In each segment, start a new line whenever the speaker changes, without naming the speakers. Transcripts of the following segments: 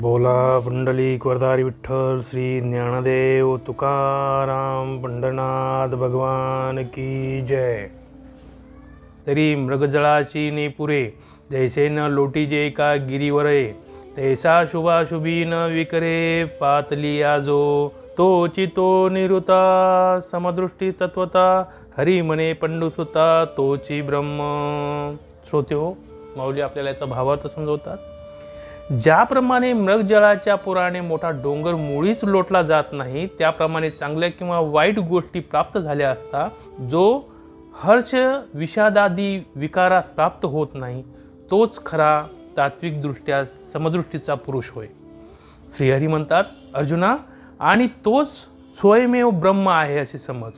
बोला पुंडलिक वरदारी विठ्ठल श्री ज्ञानदेव तुकाराम पंढरनाथ भगवान की जय. तरी मृगजळाची नेपुरे जैसे न लोटीजे का गिरीवरे तैसा शुभाशुभी न विकरे पातली आजो. तो चितो निरुता समदृष्टी तत्वता हरी म्हणे पंडुसुता तोची ब्रह्म. श्रोते हो माऊली आपल्याला याचा भावार्थ समजवतात. ज्याप्रमाणे मृगजळाच्या पुराने मोठा डोंगर मुळीच लोटला जात नाही त्याप्रमाणे चांगल्या किंवा वाईट गोष्टी प्राप्त झाल्या असता जो हर्ष विषादादी विकारास प्राप्त होत नाही तोच खरा तात्विकदृष्ट्या समदृष्टीचा पुरुष होय. श्रीहरी म्हणतात अर्जुना आणि तोच स्वयमेव ब्रह्म आहे असे समज.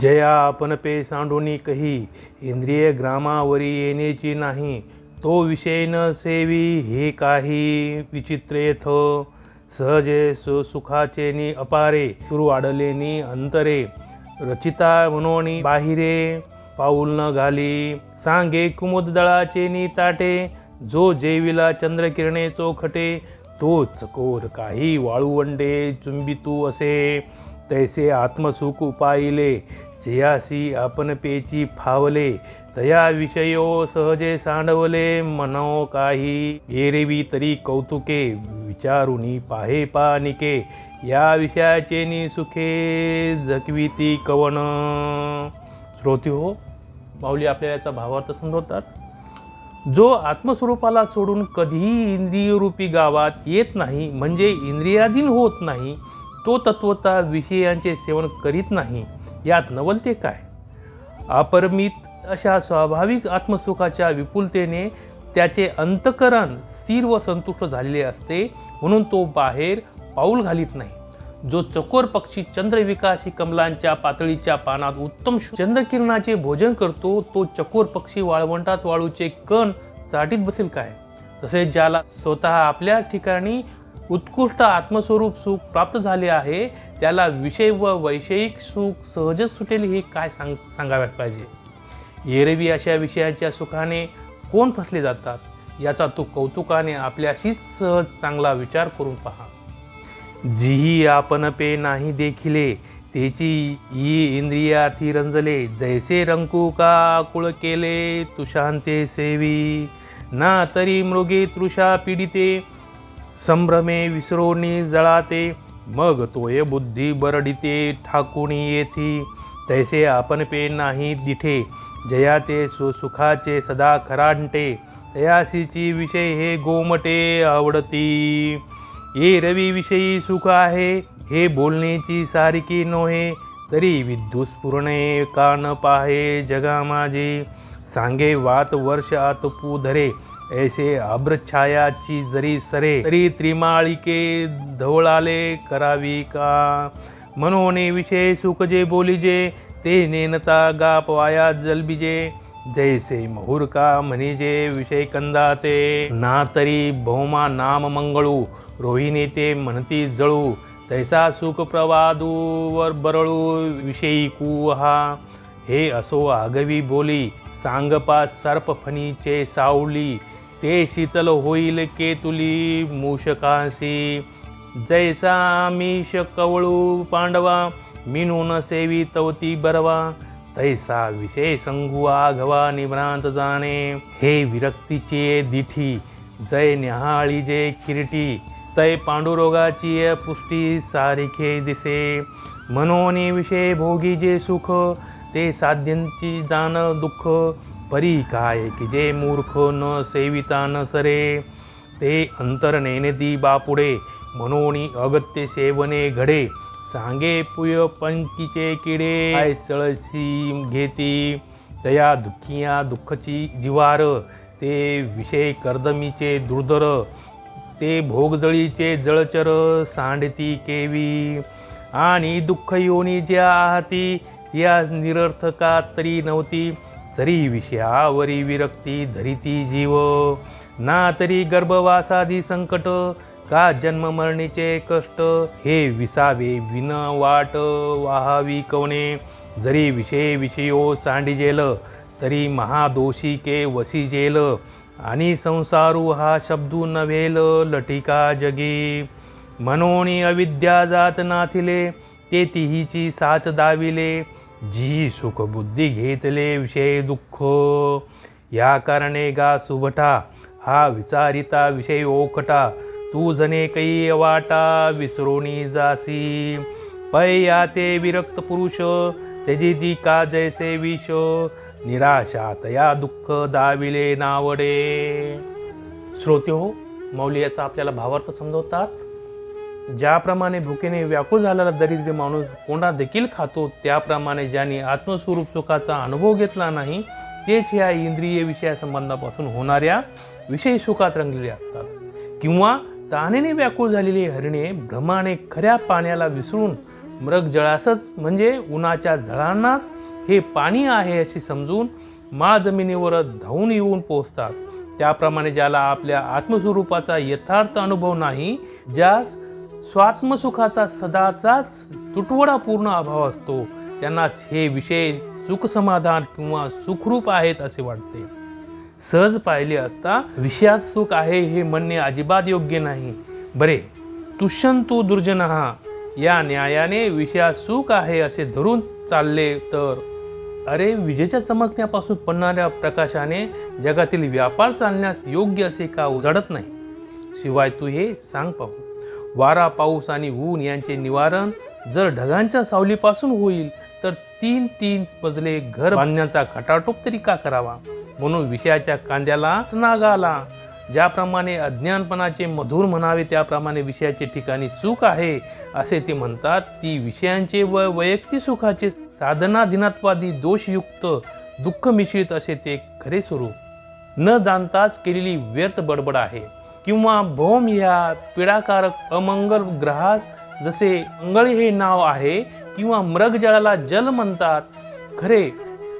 जया आपण पे सांडोनी कही इंद्रिय ग्रामावरी येण्याची नाही तो विषय न सेवी हे काही विचित्रेथ. सहजे सु सुखाचे नि अपारे सुरू आडलेनी अंतरे. रचिता मनोनी बाहिरे पाऊल न घाली. सांगे कुमुद दळाचे नि ताटे. जो जेविला चंद्रकिरणे चोखटे तो चकोर काही वाळूवंडे चुंबितू असे. तैसे आत्मसुख उपायले जियासी आपण पेची फावले. तया विषयो सहजे सांडवले मनो काही. एरेवी तरी कौतुके विचारुनी पाहे पानिके. या विषयाचे नि सुखे जगविती कवन. श्रोती हो माऊली आपल्याला याचा भावार्थ समजवतात. जो आत्मस्वरूपाला सोडून कधीही इंद्रियरूपी गावात येत नाही म्हणजे इंद्रियाधीन होत नाही तो तत्वता विषयांचे सेवन करीत नाही यात नवलते काय? अपरमित अशा स्वाभाविक आत्मसुखाच्या विपुलतेने त्याचे अंतकरण स्थिर व संतुष्ट झालेले असते म्हणून तो बाहेर पाऊल घालीत नाही. जो चकोर पक्षी चंद्रविकासी कमलांच्या पातळीच्या पानात उत्तम चंद्रकिरणाचे भोजन करतो तो चकोर पक्षी वाळवंटात वाळूचे कण चाटीत बसेल काय? तसेच ज्याला स्वतः आपल्या ठिकाणी उत्कृष्ट आत्मस्वरूप सुख प्राप्त झाले आहे त्याला विषय व वैषयिक सुख सहजच सुटेल हे काय सांग सांगाव्यात पाहिजे? एरवी अशा विषयाच्या सुखाने कोण फसले जातात? याचा तो कौतुकाने आपल्याशीच सहज चांगला विचार करून पहा. जीही आपण पे नाही देखिले तेची ई इंद्रियार्थी रंजले जैसे रंकू का कुळ केले तुशांते सेवी. ना तरी मृगे तृषा पीडिते संभ्रमे विसरोनी जळाते मग तोय बुद्धी बरडिते ठाकुणी येथी. तैसे आपण पे नाही दिठे जयाचे सुसुखाचे सदा खरांटे तयासीची विषय हे गोमटे आवडती. ये रवी विषयी सुख आहे हे बोलण्याची सारखी नोहे तरी विद्युस्फुरणे का न पाहे जगा माझे सांगे वात वर्ष आतपू धरे ऐसे अभ्रछायाची जरी सरे तरी त्रिमाळिके धवळाले करावी का? मनोने विषय सुख जे बोलिजे ते नेनता गाप वाया जलबिजे जैसे महुरका म्हणिजे विषय कंदाते। ना तरी भौमा नाम मंगळू रोहिणी ते म्हणती जळू तैसा सुख प्रवादू वर बरळू विषयी कुहा हे असो आगवी बोली सांगपा सर्प फणीचे सावली ते शीतल होईल केतुली मूषकासी जैसा मीश कवळू पांडवा मिनून सेवी तवती बरवा तैसा विषय संगू आघवा निभ्रांत जाणे हे विरक्तीचे दिठी जय निहाळी जे किरटी तय पांडुरोगाची पुष्टी सारिखे दिसे मनोनी विषय भोगी जे सुख ते साध्यांची जाण दुःख परी काय की जे मूर्ख न सेविता न सरे ते अंतर नेनेती बापुडे मनोनी अगत्य सेवने घडे सांगे पुय पंकीचे किडे. काय चळशी घेती दया दुःखिया दुःखची जिवार ते विषय कर्दमीचे दुर्धर ते भोगजळीचे जळचर सांडती केवी. आणि दुःख योनी ज्या आहाती या निरर्थका तरी नव्हती तरी विषयावरी विरक्ती धरिती जीव. ना तरी गर्भवासादी संकट का जन्ममरणीचे कष्ट? हे विसावे विन वाट वाहावी कवणे जरी विषय विषयो सांडिजेल तरी महादोषी के वसिजेल आणि संसारू हा शब्दू नव्हेल लटिका जगी. म्हणून अविद्या जात नाथिले ते तिहीची साच दाविले. जी सुख बुद्धी घेतले विषय दुःख. या कारणे गा सुभटा हा विचारिता विषय ओखटा तू जने कै वाटा विसरोणी जासी. पै ते विरक्त पुरुष त्याची ती का जैसे विष. निराशा तया दुःख दाविले नावडे. श्रोते हो मौली याचा आपल्याला भावार्थ समजवतात. ज्याप्रमाणे भुकेने व्याकुळ झालेला दरिद्री माणूस कोंडा देखील खातो त्याप्रमाणे ज्यांनी आत्मस्वरूप सुखाचा अनुभव घेतला नाही तेच ह्या इंद्रिय विषयासंबंधापासून होणाऱ्या विषय सुखात रंगलेले असतात. किंवा तानेने व्याकुळ झालेली हरिणे भ्रमाने खऱ्या पाण्याला विसरून मृग जळासच म्हणजे उन्हाच्या झळांनाच हे पाणी आहे असे समजून माळ जमिनीवर धावून येऊन पोहोचतात. त्याप्रमाणे ज्याला आपल्या आत्मस्वरूपाचा यथार्थ अनुभव नाही ज्यास स्वात्मसुखाचा सदाचाच तुटवडापूर्ण अभाव असतो त्यांनाच हे विषय सुखसमाधान किंवा सुखरूप आहेत असे वाटते. सहज पाहिले असता विषयात सुख आहे हे म्हणणे अजिबात योग्य नाही. बरे तुष्यंतू दुर्जन हा या न्यायाने विषयात सुख आहे असे धरून चालले तर? अरे विजेच्या चमकण्यापासून पडणाऱ्या प्रकाशाने जगातील व्यापार चालण्यास योग्य असे का उजाडत नाही? शिवाय तू हे सांग पाहू. वारा पाऊस आणि ऊन यांचे निवारण जर ढगांच्या सावलीपासून होईल तर तीन तीन मजले घर बांधण्याचा खटाटोप तरी का करावा? म्हणून विषयाच्या कांद्याला नाग आला. ज्याप्रमाणे अज्ञानपणाचे मधुर म्हणावे त्याप्रमाणे विषयाचे ठिकाणी सुख आहे असे ते म्हणतात. ती विषयांचे व वैयक्तिक सुखाचे साधनाधीनत्वादी दोषयुक्त दुःख मिश्रित असे ते खरे स्वरूप. न जाणताच केलेली व्यर्थ बडबड आहे. किंवा भौम ह्या पीडाकारक अमंगल ग्रहास जसे मंगळ हे नाव आहे किंवा मृगजळाला जल म्हणतात खरे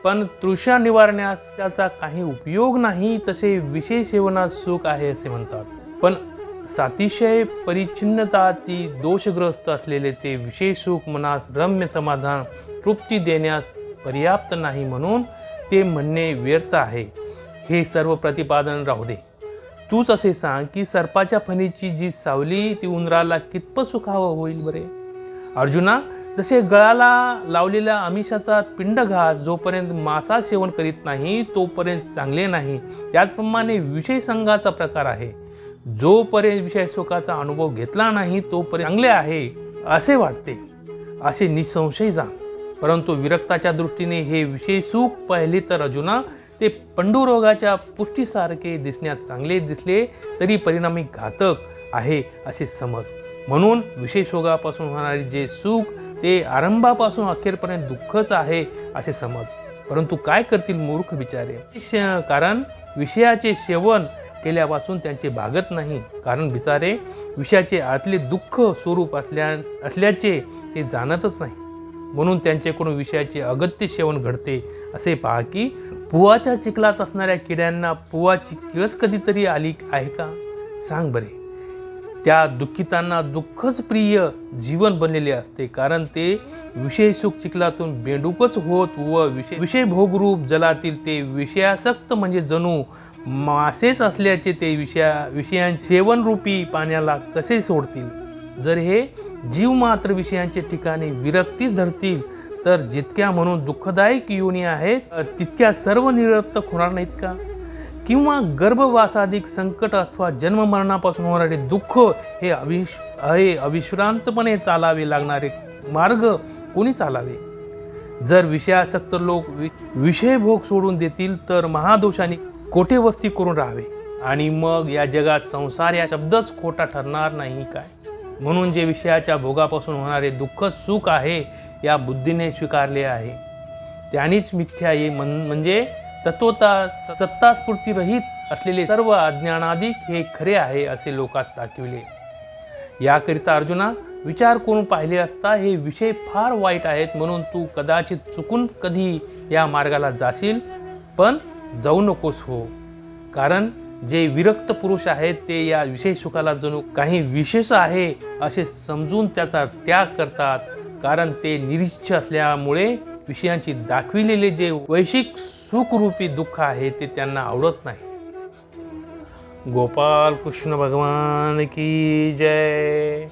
पण तृषा निवारण्यास त्याचा काही उपयोग नाही तसे विषय सेवनात सुख आहे असे म्हणतात. पण सातिशय परिच्छिन्नता ती दोषग्रस्त असलेले ते विषय सुख मनास रम्य समाधान तृप्ती देण्यास पर्याप्त नाही म्हणून ते म्हणणे व्यर्थ आहे. हे सर्व प्रतिपादन राहू दे. तूच असे सांग की सर्पाच्या फणीची जी सावली ती उंदराला कितपत सुखावं होईल बरे? अर्जुना जसे गळाला लावलेल्या आमिषाचा पिंडघात जोपर्यंत मासा सेवन करीत नाही तोपर्यंत चांगले नाही. त्याचप्रमाणे विषय संघाचा प्रकार आहे. जोपर्यंत विषय सुखाचा अनुभव घेतला नाही तोपर्यंत चांगले आहे असे वाटते. असे निसंशय जा. परंतु विरक्ताच्या दृष्टीने हे विषय सुख पाहिले तर अजुना ते पंडुरोगाच्या पुष्टीसारखे दिसण्यात चांगले दिसले तरी परिणामी घातक आहे असे समज. म्हणून विशेष रोगापासून होणारे जे सुख ते आरंभापासून अखेरपर्यंत दुःखच आहे असे समज. परंतु काय करतील मूर्ख बिचारे? श- कारण विषयाचे सेवन केल्यापासून त्यांचे भागत नाही. कारण बिचारे विषयाचे आतले दुःख स्वरूप असल्या असल्याचे ते जाणतच नाही. म्हणून त्यांच्याकडून विषयाचे अगत्य सेवन घडते असे पहा की पुवाच्या चिखलात असणाऱ्या किड्यांना पुवाची किळस कधीतरी आली आहे का? सांग बरे. त्या दुःखितांना दुःखच प्रिय जीवन बनलेले असते. कारण ते विषय सुख चिखलातून बेंडूकच होत व विषय विषय भोगरूप जलातील ते विषयासक्त म्हणजे जणू मासेच असल्याचे ते विषया विषयां सेवनरूपी पाण्याला कसे सोडतील? जर हे जीव मात्र विषयांचे ठिकाणी विरक्ती धरतील तर जितक्या म्हणून दुःखदायक योनी आहेत तितक्या सर्व निरर्थक होणार नाहीत का? किंवा गर्भवासाधिक संकट अथवा जन्ममरणापासून होणारे दुःख हे अविश हे अविश्रांतपणे चालावे लागणारे मार्ग कोणी चालावे? जर विषयासक्त लोक वि- विषय भोग सोडून देतील तर महादोषाने कोठे वस्ती करून राहावे. आणि मग या जगात संसार या शब्दच खोटा ठरणार नाही काय? म्हणून जे विषयाच्या भोगापासून होणारे दुःख सुख आहे या बुद्धीने स्वीकारले आहे. त्यानीच मिथ्या ये म्हण- म्हणजे तत्वता सत्तास्फूर्ती रहित असलेले सर्व अज्ञानाधिक हे खरे आहे असे लोकात दाखविले. याकरिता अर्जुना विचार करून पाहिले असता हे विषय फार वाईट आहेत म्हणून तू कदाचित चुकून कधी या मार्गाला जाशील पण जाऊ नकोस हो. कारण जे विरक्त पुरुष आहेत ते या विषय सुखाला जणू काही विशेष आहे असे समजून त्याचा त्याग करतात कारण ते निरीच्छ असल्यामुळे विषयांची दाखविलेले जे वैश्विक सुखरूपी दुःख आहे ते त्यांना आवडत नाही. गोपाल कृष्ण भगवान की जय.